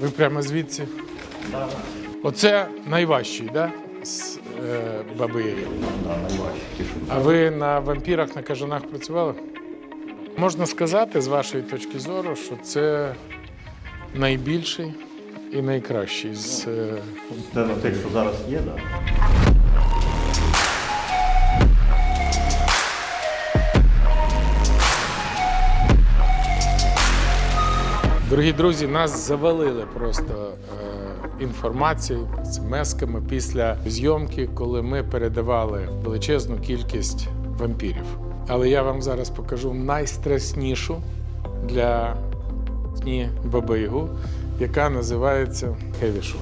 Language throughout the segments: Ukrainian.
Ви прямо звідси? Оце найважчий, да? З е, баби Яги. Да. А ви на вампірах, на кажанах працювали? Можна сказати, з вашої точки зору, що це найбільший і найкращий з. е, Це на тих, що зараз є, так. Да. Дорогі друзі, нас завалили просто е, інформацією, смс-ками після зйомки, коли ми передавали величезну кількість вампірів. Але я вам зараз покажу найстраснішу для сні Бабаягу, яка називається Shot.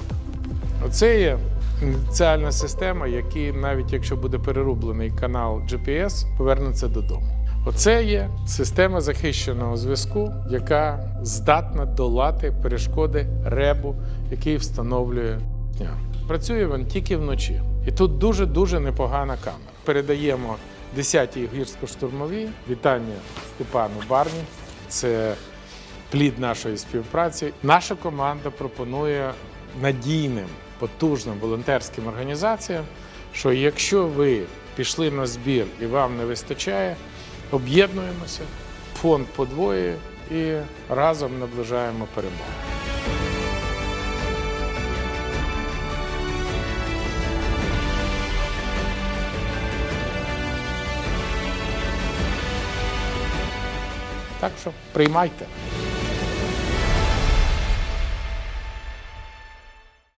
Оце є ініціальна система, який, навіть якщо буде перерублений канал GPS, повернеться додому. Оце є система захищеного зв'язку, яка здатна долати перешкоди ребу, який встановлює дня. Працює він тільки вночі. І тут дуже-дуже непогана камера. Передаємо 10-й гірсько-штурмовій вітання Степану Барні. Це плід нашої співпраці. Наша команда пропонує надійним, потужним волонтерським організаціям, що якщо ви пішли на збір і вам не вистачає, об'єднуємося, фонд подвоює і разом наближаємо перемогу. Так що приймайте.